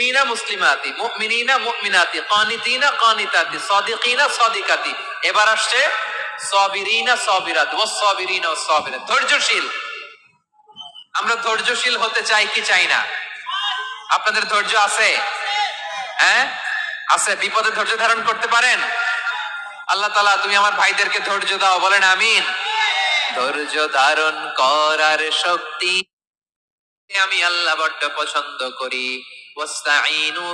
মুসলিমিনা মুসলিমাতি, মুমিনিনা মুমিনাতি, কানিতিনা কানিতাতি, সাদিকিনা সাদিকাতি। এবার আসছে সাবিরিনা সাবিরাত, ওয়াস সাবিরিনা ওয়াস সাবিরাত। ধৈর্যশীল। আমরা ধৈর্যশীল হতে চাই কি চাই না? আপনাদের ধৈর্য আছে? হ্যাঁ? আছে। বিপদে ধৈর্য ধারণ করতে পারেন? আল্লাহ তালা তুমি আমার ভাইদেরকে ধৈর্য দাও, বলেন আমিন। ধৈর্য ধারণ করার শক্তি আমি আল্লাহ বড্ড পছন্দ করি।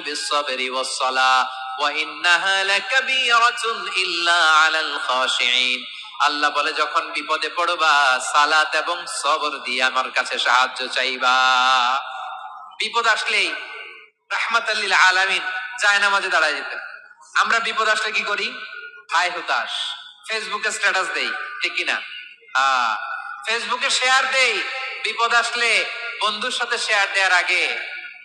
বিসসাবরি ওয়াসসালাহ ওয়া ইন্নাহা লাকাবীরাতুন ইল্লা আলাল খাশিঈন আল্লাহ বলে, যখন বিপদে পড়বা, সালাত এবং সবর দিয়ে আমার কাছে সাহায্য চাইবা। বিপদ আসলেই রাহমাতাল্লিল আলামিন যায় নামাজে দাঁড়ায় যেতেন। আমরা বিপদ আসলে কি করি? হাই হতাশ, ফেসবুকে স্ট্যাটাস দেই, ঠিক কিনা ফেসবুকে শেয়ার দেই, বিপদ আসলে বন্ধুর সাথে শেয়ার দেওয়ার আগে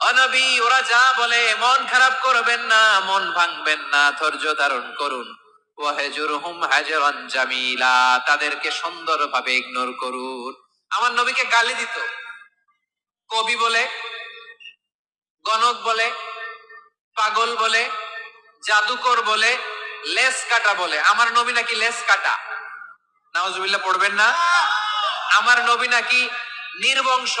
অনবী, ওরা যা বলে, মন খারাপ করবেন না, মন ভাঙবেন না, ধৈর্য ধারণ করুন। ওয়াহজুরহুম হাজরান জামিলা, তাদেরকে সুন্দরভাবে ইগনোর করুন। আমার নবীকে গালি দিত। কবি বলে, গণক বলে, পাগল বলে, জাদুকর বলে, লেস কাটা বলে। আমার নবী নাকি লেস কাটা? নাওজুবিল্লাহ পড়বেন না? আমার নবী নাকি নির্বংশ।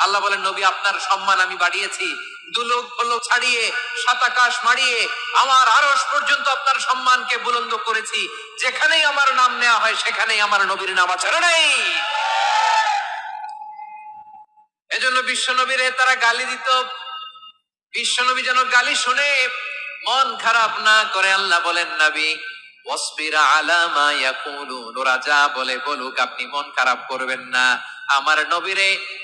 আল্লাহ বলেন, নবী, আপনার সম্মান আমি বাড়িয়েছি। দুলোক ফলোক ছাড়িয়ে সাতাকাশ মারিয়ে আমার আরশ পর্যন্ত আপনার সম্মানকে বুলন্দ করেছি। যেখানেই আমার নাম নেওয়া হয়, সেখানেই আমার নবীর নাম আছে। নেই? এজন্য বিশ্ব নবীরে তারা গালি দিত। বিশ্ব নবী যেন গালি শুনে। মন খারাপ না করে আল্লাহ বলেন, নবী বলে বলুক, আপনি মন খারাপ করবেন না। আমার নবীরে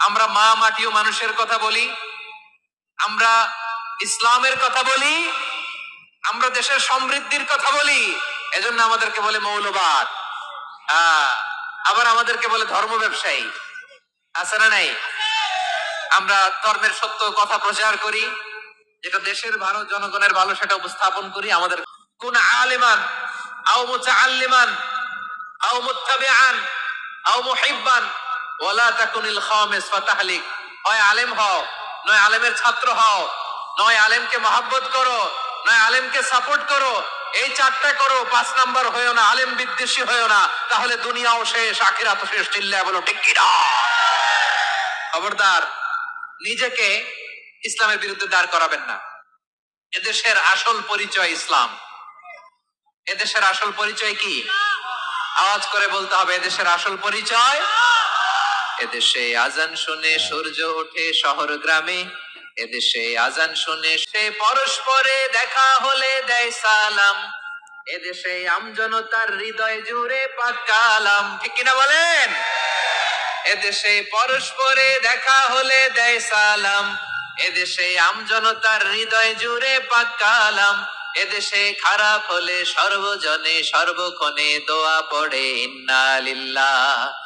আমরা মা মাটি ও মানুষের কথা বলি, আমরা ইসলামের কথা বলি, আমরা দেশের সমৃদ্ধির কথা বলি, এজন্য আমাদেরকে বলে মৌলবাদ। হ্যাঁ আবার আমাদেরকে বলে ধর্ম ব্যবসায়ী। আছে না নাই? আমরা ধর্মের সত্য কথা প্রচার করি, যেটা দেশের ভালো, জনগণের ভালো, সেটা উপস্থাপন করি, আমাদের কোন আলিমান, আও মুতাআল্লিমান, আও মুত্তাবিআন, আও মুহিব্বান তাকুনিল ফাতাহলিক। হয় আলেম হও, নয় আলেমের ছাত্র হও, নয় আলেমকে করো, নয় আলেমকে সাপোর্ট করো, এই চারটা করো, পাঁচ নাম্বার হয়েও না, আলেম বিদ্বেষী হয়েও না, তাহলে দুনিয়াও শেষ আখিরাত শেষ চিল্লা বলো খবরদার, নিজেকে ইসলামের বিরুদ্ধে দাঁড় করাবেন না। এদেশের আসল পরিচয় ইসলাম। এদেশের আসল পরিচয় কি? আওয়াজ করে বলতে হবে, এদেশের আসল পরিচয় এদেশে আজান শুনে সূর্য ওঠে শহর গ্রামে, এদেশে আজান শুনে সে পরস্পরে দেখা হলে দেয় সালাম। এদেশে আমজনতার হৃদয় জুড়ে পাকালাম ঠিক কিনা বলেন? এদেশে পরস্পরে দেখা হলে দেয় সালাম। এদেশে আমজনতার হৃদয় জুড়ে পাকালাম এদেশে খারাপ হলে সর্বজনে সর্বক্ষণে দোয়া পড়ে, ইন্না লিল্লাহ।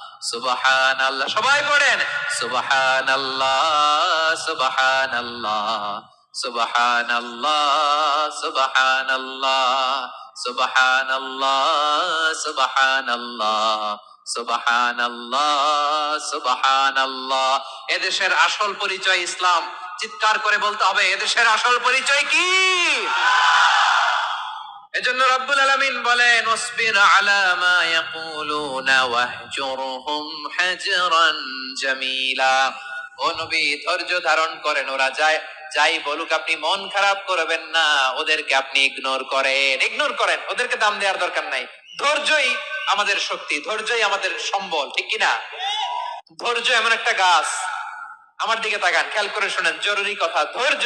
সুবাহান আল্লাহ সবাই পড়েন সুবাহান আল্লাহ সুবাহান আল্লাহ সুবাহান আল্লাহ সুবাহান আল্লাহ সুবাহান আল্লাহ সুবাহান আল্লাহ সুবাহান আল্লাহ সুবাহান আল্লাহ এদেশের আসল পরিচয় ইসলাম। চিৎকার করে বলতে হবে, এদেশের আসল পরিচয় কি? এজন্য রব্বুল আলামিন বলেন, ওয়াসবির আলা মা ইয়াকুলুনা ওয়াহজুরহুম হাজরান জামিলা। ও নবী, ধৈর্য ধারণ করেন, ওরা যায় যাই বলুক, আপনি মন খারাপ করবেন না, ওদেরকে আপনি ইগনোর করেন। ইগনোর করেন, ওদেরকে দাম দেওয়ার দরকার নাই। ধৈর্যই আমাদের শক্তি, ধৈর্যই আমাদের সম্বল, ঠিক কি না ধৈর্য এমন একটা গাছ, আমার দিকে তাকান, খেয়াল করে শোনেন, জরুরি কথা, ধৈর্য।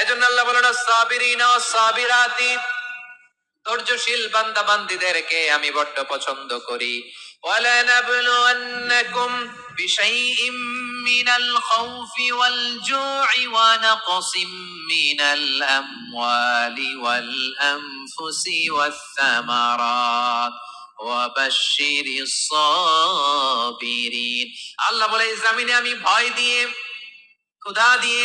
এজন্য আল্লাহ বলেন সাবিরিনা সাবিরাতি ধৈর্যশীল বান্দা বান্দিদেরকে আমি বড্ড পছন্দ করি ولنبلونكم بشيء من الخوف والجوع ونقص من الأموال والأنفس والثمرات وبشر الصابرين আল্লাহ বলে এই জামিনে আমি ভয় দিয়ে ক্ষুধা দিয়ে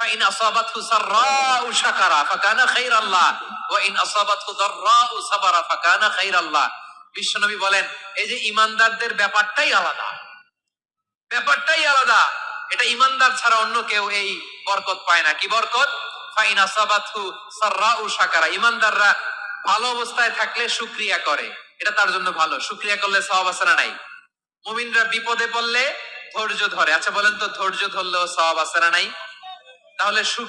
فإن أصابته سراء شكر فكان خير الله وإن أصابته ضراء صبر فكان خير الله বিশ্বনবী বলেন এই যে ইমানদারদের ব্যাপারটাই আলাদা ব্যাপারটাই আলাদা এটা ইমানদার ছাড়া অন্য কেউ এই বরকত পায় না কি বরকত ফাইন আসাবাতহু সাররাউ শাকারা ইমানদাররা ভালো অবস্থায় থাকলে শুকরিয়া করে এটা তার জন্য ভালো শুকরিয়া করলে সওয়াব আছে না নাই মুমিনরা বিপদে পড়লে ধৈর্য ধরে আচ্ছা বলেন তো ধৈর্য ধরলেও সওয়াব আছে না নাই তাহলে সুখ